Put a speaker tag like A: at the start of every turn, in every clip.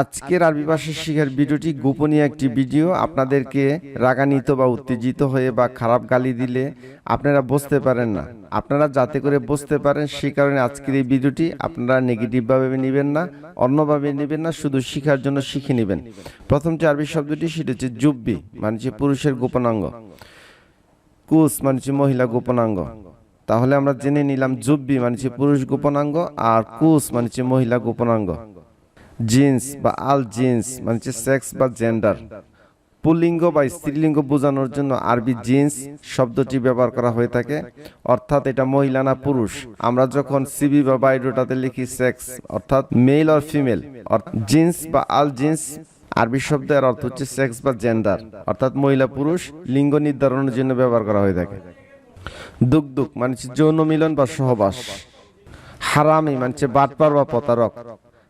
A: আজকের আরবি ভাষা শিখার ভিডিওটি গোপনীয় একটি ভিডিও। আপনাদেরকে রাগান্বিত বা উত্তেজিত হয়ে বা খারাপ গালি দিলে আপনারা বুঝতে পারেন না। আপনারা যাতে করে বুঝতে পারেন সেই কারণে আজকের এই ভিডিওটি আপনারা নেগেটিভভাবে নেবেন না, অন্যভাবে নেবেন না, শুধু শিখার জন্য শিখে নেবেন। প্রথম যে আরবি শব্দটি, সেটা হচ্ছে জুব্বি মানে হচ্ছে পুরুষের গোপনাঙ্গ। কুস মানে হচ্ছে মহিলা গোপনাঙ্গ। তাহলে আমরা জেনে নিলাম জুব্বি মানে হচ্ছে পুরুষ গোপনাঙ্গ, আর কুস মানে হচ্ছে মহিলা গোপনাঙ্গ। জিন্স বা আল জিন্স মানে হচ্ছে সেক্স বা জেন্ডার। পুল্লিঙ্গ বা স্ত্রীলিঙ্গ বোঝানোর জন্য আরবি জিন্স শব্দটি ব্যবহার করা হয়ে থাকে। অর্থাৎ এটা মহিলা না পুরুষ। আমরা যখন সিবি বা বায়োডাটাতে লিখি সেক্স, অর্থাৎ মেল অর ফিমেল জিন্স বা আল জিন্স, আরবি শব্দের অর্থ হচ্ছে সেক্স বা জেন্ডার, অর্থাৎ মহিলা পুরুষ, লিঙ্গ নির্ধারণের জন্য ব্যবহার করা হয়ে থাকে। দুক মানে যৌন মিলন বা সহবাস। হারামি মানে বাটপার বা প্রতারক।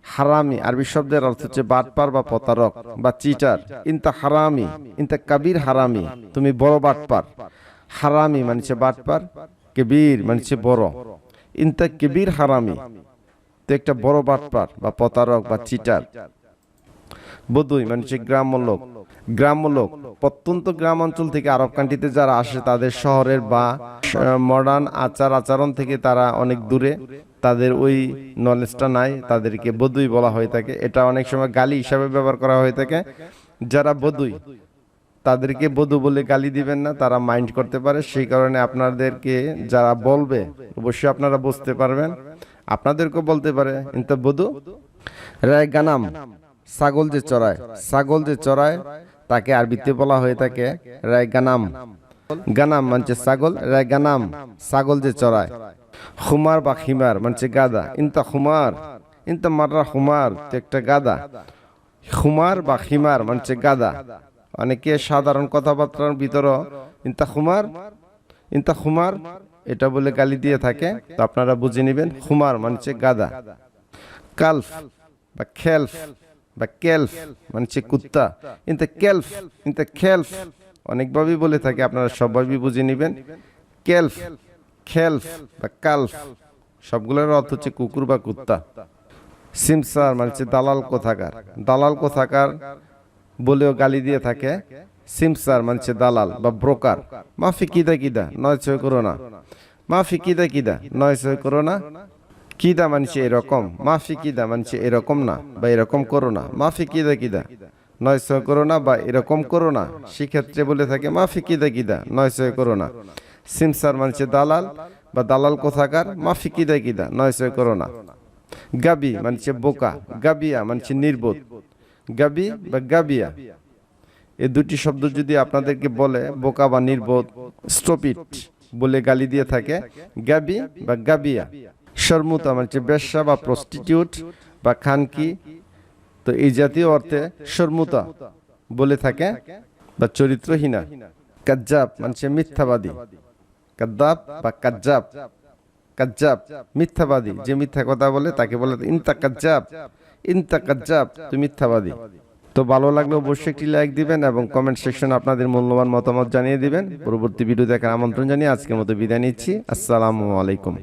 A: হারামি আরবি শব্দের অর্থ হচ্ছে বাটপার বা প্রতারক বা চিটার। ইনতা হারামি, ইনতা কাবির হারামি, তুমি বড় বাটপার। হারামি মানছে বাটপার, কবির মানে বড়। ইনতা কবির হারামি, তো একটা বড় বাটপার বা প্রতারক বা চিটার। বদুই মানে হচ্ছে গ্রাম্য লোক। গ্রাম্য লোক, প্রত্যন্ত গ্রাম অঞ্চল থেকে আরব কান্ট্রিতে যারা আসে, তাদের শহরের বা মডার্ন আচার আচরণ থেকে তারা অনেক দূরে। তাদের ওই নলেজটা নাই, তাদেরকে বদুই বলা হয়ে থাকে। এটা অনেক সময় গালি হিসাবে ব্যবহার করা হয়ে থাকে। যারা বদুই তাদেরকে বধু বলে গালি দিবেন না, তারা মাইন্ড করতে পারে। সেই কারণে আপনাদেরকে যারা বলবে, অবশ্যই আপনারা বুঝতে পারবেন। আপনাদেরকেও বলতে পারে কিন্তু বধু? রায় গানাম। ছাগল যে চড়ায় ছাগল যে চড়ায় তাকে আরবিতে বলা হয়ে থাকে রায় গানাম। গানাম। মানছে ছাগল রায় গানাম ছাগল যে চড়ায়। হুমার বা খিমার মানছে গাদা। ইনতা হুমার ইনতা মাররা খুমার তো একটা গাদা। হুমার বা খিমার মানছে গাদা। অনেকে সাধারণ কথাবার্তার ভিতর ইনতা হুমার ইনতা হুমার এটা বলে গালি দিয়ে থাকে তো আপনারা বুঝে নেবেন। হুমার মানছে গাদা। কালফ বা খেলফ। বা কেলফ মানে হচ্ছে কুত্তা। ইনতে কেলফ ইনতে খেলফ অনেকভাবেই বলে থাকে, আপনারা সবভাবেই বুঝে নেবেন। কেলফ খেলফ বা কালফ সবগুলোর অর্থ হচ্ছে কুকুর বা কুত্তা। সিমসার মানে হচ্ছে দালাল কোথাকার। দালাল কোথাকার বলেও গালি দিয়ে থাকে। সিমসার মানে হচ্ছে দালাল বা ব্রোকার মাফি কিদা কিদা, নয় ছয় করো না। মাফি কিদা কিদা, নয় ছয় করো না। কিদা মানছে এরকম? মাফি কিদা মানছে এরকম না বা এরকম করো না? মাফি কিদা কিদা নয় ছয় করো না বা এরকম করো না? সেক্ষেত্রে বলে থাকে, মাফি কিদা কিদা নয় ছয় করো না। সিমসার মানছে দালাল বা দালাল কোথাকার? মাফি কিদা কিদা নয় ছয় করো না। গাবি মানছে বোকা। গাবিয়া মানছে নির্বোধ। গাবি বা গাবিয়া। এই দুটি শব্দ যদি আপনাদেরকে বলে, বোকা বা নির্বোধ স্টপিট বলে গালি দিয়ে থাকে, গাবি বা গাবিয়া। শর্মুতা মানে বেশ্যা বা প্রস্টিটিউট বা খানকি। তো এই জাতীয় অর্থে শর্মুতা বলে থাকে বা চরিত্রহীনা। কাজ্জাব মানে মিথ্যাবাদী। কাদ্দাব বা কাজ্জাব। কাজ্জাব, মিথ্যাবাদী। যে মিথ্যা কথা বলে তাকে বলে ইনতা কাজ্জাব। ইনতা কাজ্জাব, তুই মিথ্যাবাদী। তো ভালো লাগলে অবশ্যই একটি লাইক দিবেন এবং কমেন্ট সেকশনে আপনাদের মূল্যবান মতামত জানিয়ে দিবেন। পরবর্তী ভিডিও দেখার আমন্ত্রণ জানিয়ে আজকের মতো বিদায় নিচ্ছি। আসসালামু আলাইকুম।